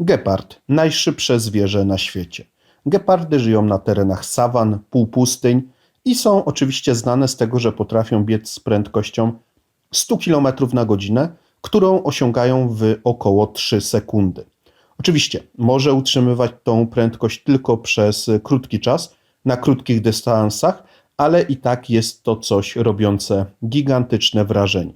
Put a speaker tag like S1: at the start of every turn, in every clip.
S1: Gepard najszybsze zwierzę na świecie. Gepardy żyją na terenach sawan, półpustyń i są oczywiście znane z tego, że potrafią biec z prędkością 100 km na godzinę, którą osiągają w około 3 sekundy. Oczywiście może utrzymywać tą prędkość tylko przez krótki czas, na krótkich dystansach, ale i tak jest to coś robiące gigantyczne wrażenie.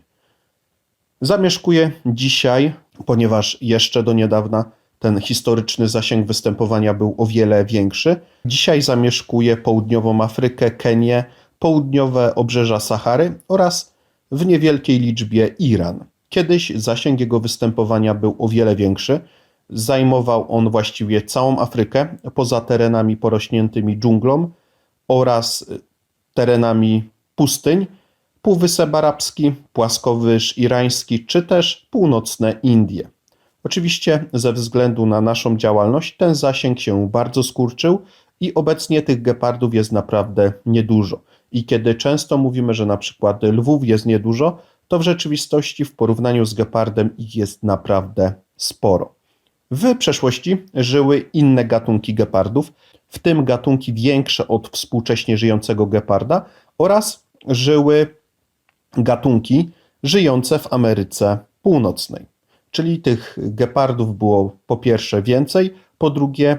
S1: Zamieszkuje dzisiaj, ponieważ jeszcze do niedawna ten historyczny zasięg występowania był o wiele większy. Dzisiaj zamieszkuje południową Afrykę, Kenię, południowe obrzeża Sahary oraz w niewielkiej liczbie Iran. Kiedyś zasięg jego występowania był o wiele większy. Zajmował on właściwie całą Afrykę, poza terenami porośniętymi dżunglą oraz terenami pustyń, Półwysep Arabski, płaskowyż irański czy też północne Indie. Oczywiście ze względu na naszą działalność ten zasięg się bardzo skurczył i obecnie tych gepardów jest naprawdę niedużo. I kiedy często mówimy, że na przykład lwów jest niedużo, to w rzeczywistości w porównaniu z gepardem ich jest naprawdę sporo. W przeszłości żyły inne gatunki gepardów, w tym gatunki większe od współcześnie żyjącego geparda oraz żyły gatunki żyjące w Ameryce Północnej. Czyli tych gepardów było po pierwsze więcej, po drugie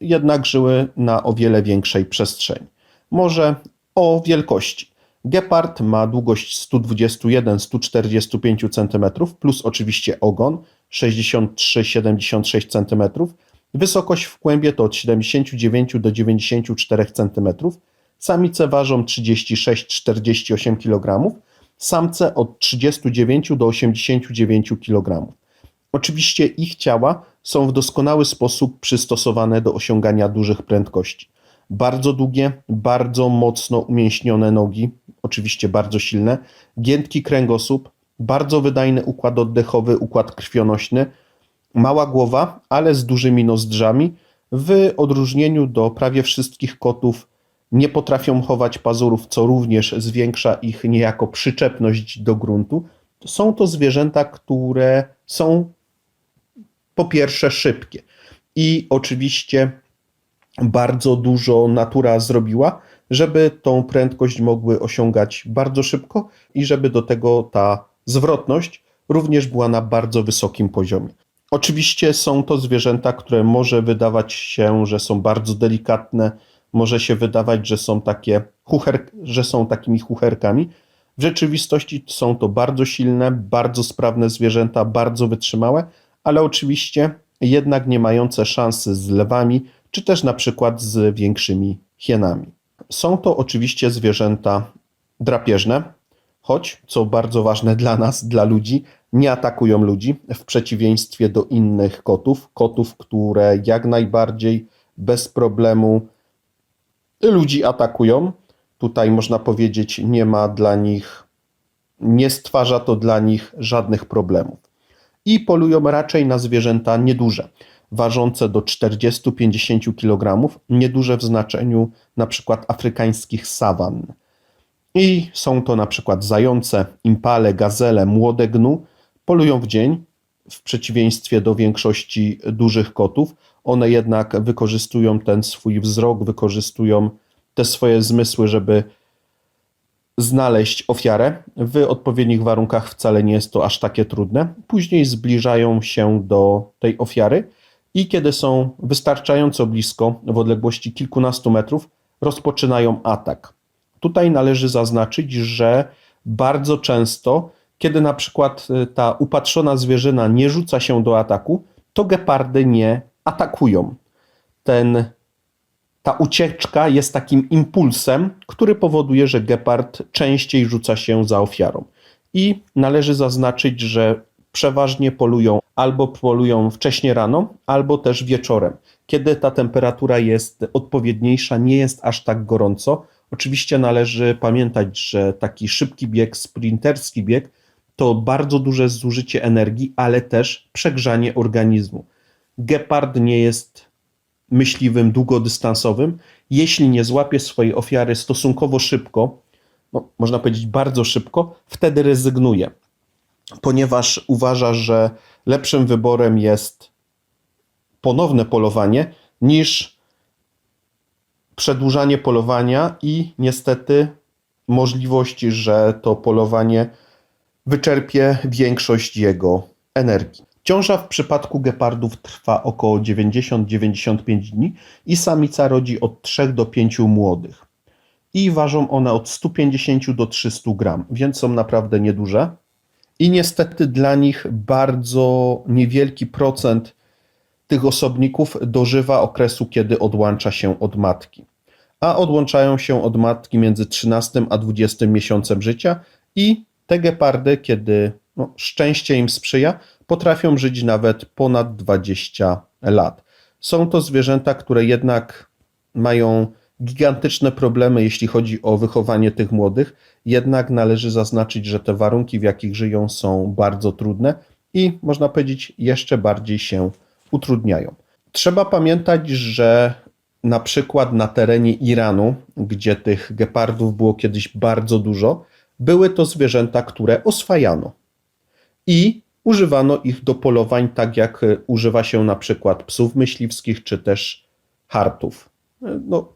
S1: jednak żyły na o wiele większej przestrzeni. Może o wielkości. Gepard ma długość 121-145 cm, plus oczywiście ogon 63-76 cm. Wysokość w kłębie to od 79 do 94 cm. Samice ważą 36-48 kg, samce od 39 do 89 kg. Oczywiście ich ciała są w doskonały sposób przystosowane do osiągania dużych prędkości. Bardzo długie, bardzo mocno umięśnione nogi, oczywiście bardzo silne, giętki kręgosłup, bardzo wydajny układ oddechowy, układ krwionośny, mała głowa, ale z dużymi nozdrzami, w odróżnieniu do prawie wszystkich kotów nie potrafią chować pazurów, co również zwiększa ich niejako przyczepność do gruntu. Są to zwierzęta, które są po pierwsze szybkie i oczywiście bardzo dużo natura zrobiła, żeby tą prędkość mogły osiągać bardzo szybko i żeby do tego ta zwrotność również była na bardzo wysokim poziomie. Oczywiście są to zwierzęta, które może wydawać się, że są bardzo delikatne, może się wydawać, że są takie chucher, że są takimi chucherkami. W rzeczywistości są to bardzo silne, bardzo sprawne zwierzęta, bardzo wytrzymałe, ale oczywiście jednak nie mające szansy z lewami, czy też na przykład z większymi hienami. Są to oczywiście zwierzęta drapieżne, choć, co bardzo ważne dla nas, dla ludzi, nie atakują ludzi, w przeciwieństwie do innych kotów, kotów, które jak najbardziej bez problemu ludzi atakują. Tutaj można powiedzieć, nie ma dla nich, nie stwarza to dla nich żadnych problemów. I polują raczej na zwierzęta nieduże, ważące do 40-50 kg, nieduże w znaczeniu na przykład afrykańskich sawan. I są to na przykład zające, impale, gazele, młode gnu. Polują w dzień, w przeciwieństwie do większości dużych kotów. One jednak wykorzystują ten swój wzrok, wykorzystują te swoje zmysły, żeby znaleźć ofiarę. W odpowiednich warunkach wcale nie jest to aż takie trudne. Później zbliżają się do tej ofiary i kiedy są wystarczająco blisko, w odległości kilkunastu metrów, rozpoczynają atak. Tutaj należy zaznaczyć, że bardzo często, kiedy na przykład y, ta upatrzona zwierzyna nie rzuca się do ataku, to gepardy nie atakują. Ten, ta ucieczka jest takim impulsem, który powoduje, że gepard częściej rzuca się za ofiarą. I należy zaznaczyć, że przeważnie polują albo polują wcześnie rano, albo też wieczorem, kiedy ta temperatura jest odpowiedniejsza, nie jest aż tak gorąco. Oczywiście należy pamiętać, że taki szybki bieg, sprinterski bieg to bardzo duże zużycie energii, ale też przegrzanie organizmu. Gepard nie jest myśliwym długodystansowym. Jeśli nie złapie swojej ofiary stosunkowo szybko, no, można powiedzieć bardzo szybko, wtedy rezygnuje, ponieważ uważa, że lepszym wyborem jest ponowne polowanie niż przedłużanie polowania i niestety możliwość, że to polowanie wyczerpie większość jego energii. Ciąża w przypadku gepardów trwa około 90-95 dni i samica rodzi od 3 do 5 młodych. I ważą one od 150 do 300 gram, więc są naprawdę nieduże. I niestety dla nich bardzo niewielki procent tych osobników dożywa okresu, kiedy odłącza się od matki. A odłączają się od matki między 13 a 20 miesiącem życia i te gepardy, kiedy no, szczęście im sprzyja, potrafią żyć nawet ponad 20 lat. Są to zwierzęta, które jednak mają gigantyczne problemy, jeśli chodzi o wychowanie tych młodych. Jednak należy zaznaczyć, że te warunki, w jakich żyją, są bardzo trudne i można powiedzieć, jeszcze bardziej się utrudniają. Trzeba pamiętać, że na przykład na terenie Iranu, gdzie tych gepardów było kiedyś bardzo dużo, były to zwierzęta, które oswajano i używano ich do polowań, tak jak e, używa się na przykład psów myśliwskich czy też hartów. E, No,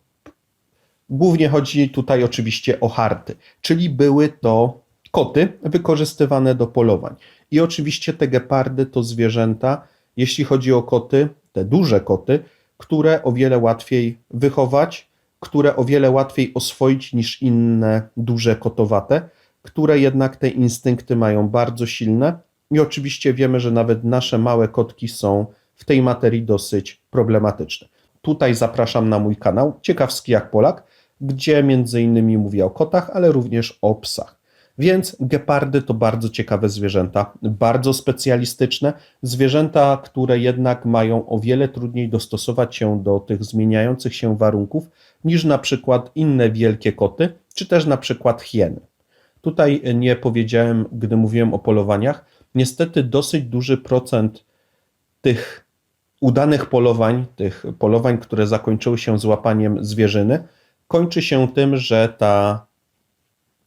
S1: głównie chodzi tutaj oczywiście o harty, czyli były to koty wykorzystywane do polowań. I oczywiście te gepardy to zwierzęta, jeśli chodzi o koty, te duże koty, które o wiele łatwiej wychować, które o wiele łatwiej oswoić niż inne duże kotowate, które jednak te instynkty mają bardzo silne. I oczywiście wiemy, że nawet nasze małe kotki są w tej materii dosyć problematyczne. Tutaj zapraszam na mój kanał Ciekawski jak Polak, gdzie między innymi mówię o kotach, ale również o psach. Więc gepardy to bardzo ciekawe zwierzęta, bardzo specjalistyczne, zwierzęta, które jednak mają o wiele trudniej dostosować się do tych zmieniających się warunków niż na przykład inne wielkie koty, czy też na przykład hieny. Tutaj nie powiedziałem, gdy mówiłem o polowaniach, niestety dosyć duży procent tych udanych polowań, tych polowań, które zakończyły się złapaniem zwierzyny, kończy się tym, że ta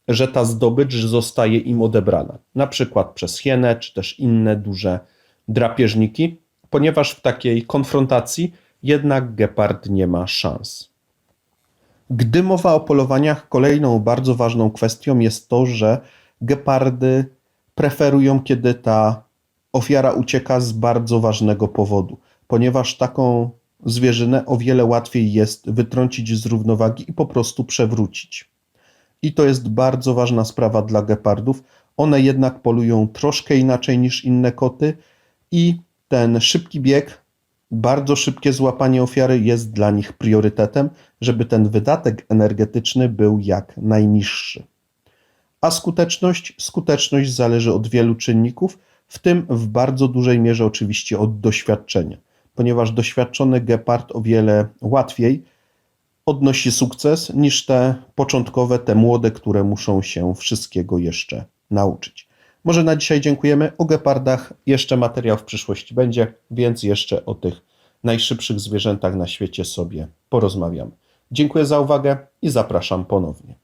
S1: że ta zdobycz zostaje im odebrana, na przykład przez hienę czy też inne duże drapieżniki, ponieważ w takiej konfrontacji jednak gepard nie ma szans. Gdy mowa o polowaniach, kolejną bardzo ważną kwestią jest to, że gepardy preferują, kiedy ta ofiara ucieka z bardzo ważnego powodu, ponieważ taką zwierzynę o wiele łatwiej jest wytrącić z równowagi i po prostu przewrócić. I to jest bardzo ważna sprawa dla gepardów. One jednak polują troszkę inaczej niż inne koty i ten szybki bieg, bardzo szybkie złapanie ofiary jest dla nich priorytetem, żeby ten wydatek energetyczny był jak najniższy. A skuteczność? Skuteczność zależy od wielu czynników, w tym w bardzo dużej mierze oczywiście od doświadczenia, ponieważ doświadczony gepard o wiele łatwiej odnosi sukces niż te początkowe, te młode, które muszą się wszystkiego jeszcze nauczyć. Może na dzisiaj dziękujemy. O gepardach jeszcze materiał w przyszłości będzie, więc jeszcze o tych najszybszych zwierzętach na świecie sobie porozmawiamy. Dziękuję za uwagę i zapraszam ponownie.